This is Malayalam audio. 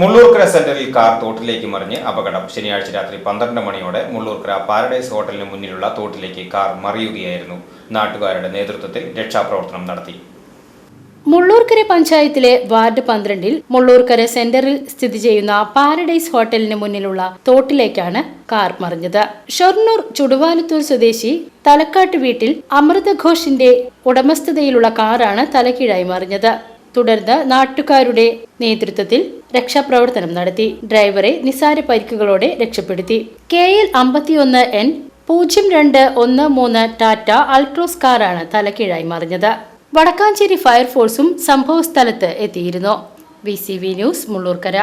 Mullurkara സെന്ററിൽ കാർ തോട്ടിലേക്ക് മറിഞ്ഞ് അപകടം. ശനിയാഴ്ച രാത്രി പന്ത്രണ്ട് മണിയോടെ മുള്ളൂർക്കര പാരഡൈസ് ഹോട്ടലിന് മുന്നിലുള്ള തോട്ടിലേക്ക് കാർ മറിയുകയായിരുന്നു. നാട്ടുകാരുടെ നേതൃത്വത്തിൽ രക്ഷാപ്രവർത്തനം നടത്തി. മുള്ളൂർക്കര പഞ്ചായത്തിലെ വാർഡ് പന്ത്രണ്ടിൽ മുള്ളൂർക്കര സെന്ററിൽ സ്ഥിതി ചെയ്യുന്ന പാരഡൈസ് ഹോട്ടലിന് മുന്നിലുള്ള തോട്ടിലേക്കാണ് കാർ മറിഞ്ഞത്. ഷൊർണൂർ ചുടുവാലത്തൂർ സ്വദേശി തലക്കാട്ട് വീട്ടിൽ അമൃതഘോഷിന്റെ ഉടമസ്ഥതയിലുള്ള കാറാണ് തലക്കീഴായി മറിഞ്ഞത്. തുടർന്ന് നാട്ടുകാരുടെ നേതൃത്വത്തിൽ രക്ഷാപ്രവർത്തനം നടത്തി. ഡ്രൈവറെ നിസാര പരിക്കുകളോടെ രക്ഷപ്പെടുത്തി. കെ എൽ അമ്പത്തിയൊന്ന് എൻ പൂജ്യം രണ്ട് ഒന്ന് മൂന്ന് ടാറ്റ അൾട്രോസ് കാറാണ് തലക്കീഴായി മറിഞ്ഞത്. വടക്കാഞ്ചേരി ഫയർഫോഴ്സും സംഭവസ്ഥലത്ത് എത്തിയിരുന്നു. V C V news Mullurkara.